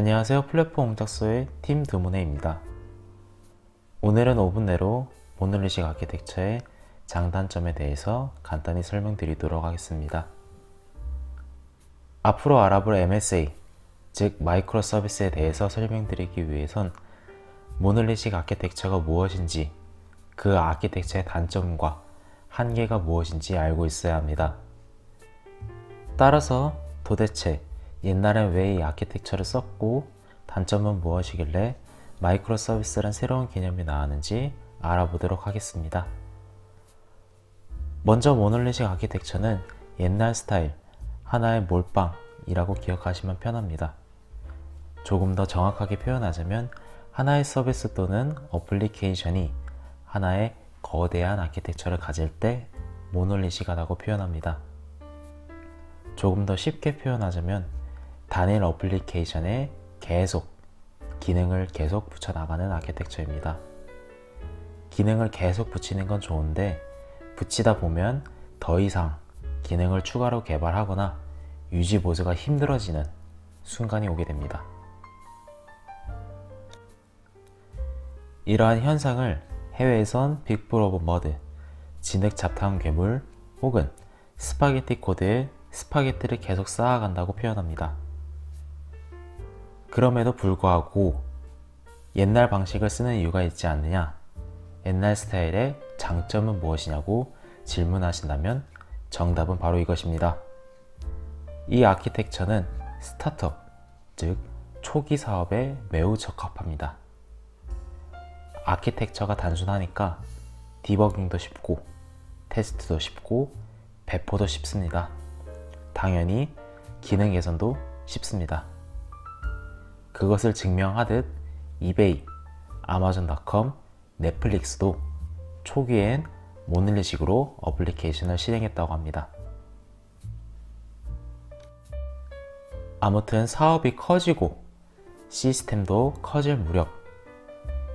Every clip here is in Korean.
안녕하세요. 플랫폼 옹작소의 팀 드모네입니다. 오늘은 5분 내로 모놀리식 아키텍처의 장단점에 대해서 간단히 설명드리도록 하겠습니다. 앞으로 알아볼 MSA, 즉 마이크로 서비스에 대해서 설명드리기 위해선 모놀리식 아키텍처가 무엇인지, 그 아키텍처의 단점과 한계가 무엇인지 알고 있어야 합니다. 따라서 도대체 옛날엔 왜 이 아키텍처를 썼고 단점은 무엇이길래 마이크로 서비스란 새로운 개념이 나왔는지 알아보도록 하겠습니다. 먼저 모놀리식 아키텍처는 옛날 스타일, 하나의 몰빵이라고 기억하시면 편합니다. 조금 더 정확하게 표현하자면 하나의 서비스 또는 어플리케이션이 하나의 거대한 아키텍처를 가질 때 모놀리식하다고 표현합니다. 조금 더 쉽게 표현하자면 단일 어플리케이션에 계속 기능을 계속 붙여 나가는 아키텍처입니다. 기능을 계속 붙이는 건 좋은데 붙이다 보면 더 이상 기능을 추가로 개발하거나 유지 보수가 힘들어지는 순간이 오게 됩니다. 이러한 현상을 해외에선 빅볼 오브 머드, 진흙 잡다한 괴물 혹은 스파게티 코드에 스파게티를 계속 쌓아간다고 표현합니다. 그럼에도 불구하고 옛날 방식을 쓰는 이유가 있지 않느냐? 옛날 스타일의 장점은 무엇이냐고 질문하신다면 정답은 바로 이것입니다. 이 아키텍처는 스타트업, 즉 초기 사업에 매우 적합합니다. 아키텍처가 단순하니까 디버깅도 쉽고 테스트도 쉽고 배포도 쉽습니다. 당연히 기능 개선도 쉽습니다. 그것을 증명하듯 이베이, 아마존닷컴, 넷플릭스도 초기엔 모닐리식으로 어플리케이션을 실행했다고 합니다. 아무튼 사업이 커지고 시스템도 커질 무렵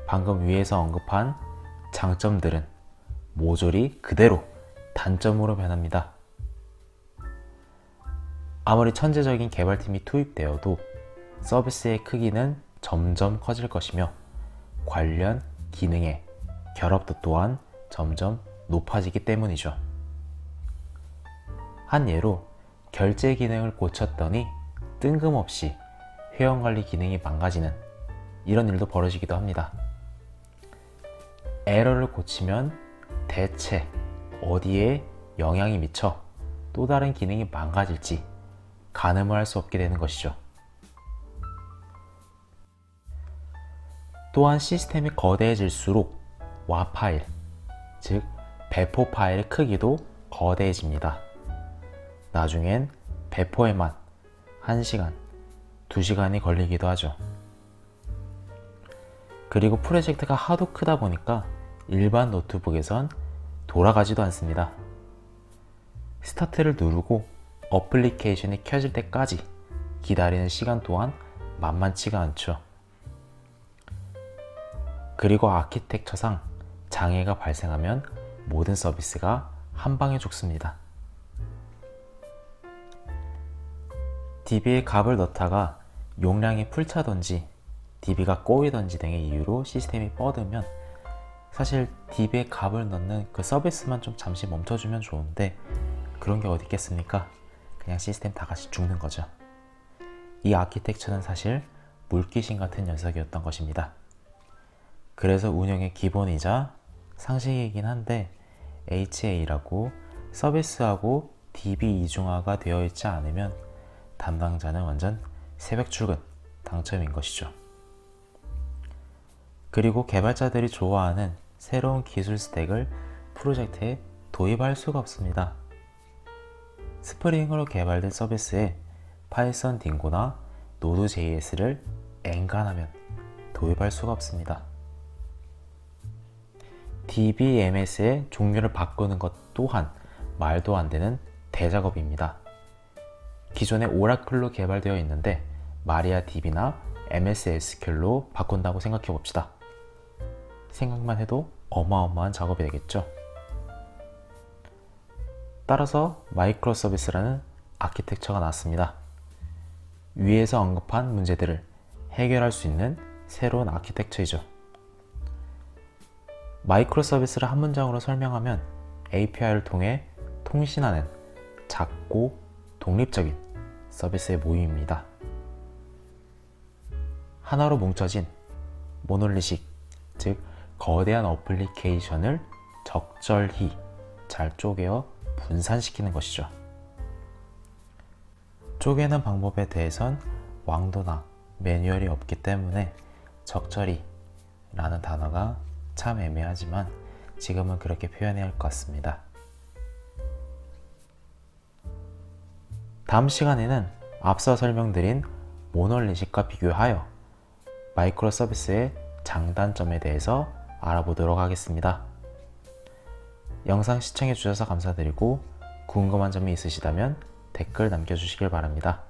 방금 위에서 언급한 장점들은 모조리 그대로 단점으로 변합니다. 아무리 천재적인 개발팀이 투입되어도 서비스의 크기는 점점 커질 것이며 관련 기능의 결합도 또한 점점 높아지기 때문이죠. 한 예로 결제 기능을 고쳤더니 뜬금없이 회원 관리 기능이 망가지는 이런 일도 벌어지기도 합니다. 에러를 고치면 대체 어디에 영향이 미쳐 또 다른 기능이 망가질지 가늠을 할 수 없게 되는 것이죠. 또한 시스템이 거대해질수록 와 파일, 즉 배포 파일의 크기도 거대해집니다. 나중엔 배포에만 1시간, 2시간이 걸리기도 하죠. 그리고 프로젝트가 하도 크다 보니까 일반 노트북에선 돌아가지도 않습니다. 스타트를 누르고 어플리케이션이 켜질 때까지 기다리는 시간 또한 만만치가 않죠. 그리고 아키텍처상 장애가 발생하면 모든 서비스가 한 방에 죽습니다. DB에 값을 넣다가 용량이 풀차던지 DB가 꼬이던지 등의 이유로 시스템이 뻗으면 사실 DB에 값을 넣는 그 서비스만 좀 잠시 멈춰주면 좋은데 그런 게 어디 있겠습니까? 그냥 시스템 다 같이 죽는 거죠. 이 아키텍처는 사실 물귀신 같은 녀석이었던 것입니다. 그래서 운영의 기본이자 상식이긴 한데 HA라고 서비스하고 DB 이중화가 되어 있지 않으면 담당자는 완전 새벽 출근 당첨인 것이죠. 그리고 개발자들이 좋아하는 새로운 기술 스택을 프로젝트에 도입할 수가 없습니다. 스프링으로 개발된 서비스에 파이썬 딩고나 노드 JS를 엔간하면 도입할 수가 없습니다. DBMS의 종류를 바꾸는 것 또한 말도 안 되는 대작업입니다. 기존에 오라클로 개발되어 있는데 마리아 DB나 MS SQL로 바꾼다고 생각해 봅시다. 생각만 해도 어마어마한 작업이 되겠죠. 따라서 마이크로 서비스라는 아키텍처가 나왔습니다. 위에서 언급한 문제들을 해결할 수 있는 새로운 아키텍처이죠. 마이크로 서비스를 한 문장으로 설명하면 API를 통해 통신하는 작고 독립적인 서비스의 모임입니다. 하나로 뭉쳐진 모놀리식, 즉 거대한 어플리케이션을 적절히 잘 쪼개어 분산시키는 것이죠. 쪼개는 방법에 대해선 왕도나 매뉴얼이 없기 때문에 적절히 라는 단어가 참 애매하지만 지금은 그렇게 표현해야 할 것 같습니다. 다음 시간에는 앞서 설명드린 모놀리식과 비교하여 마이크로 서비스의 장단점에 대해서 알아보도록 하겠습니다. 영상 시청해 주셔서 감사드리고 궁금한 점이 있으시다면 댓글 남겨주시길 바랍니다.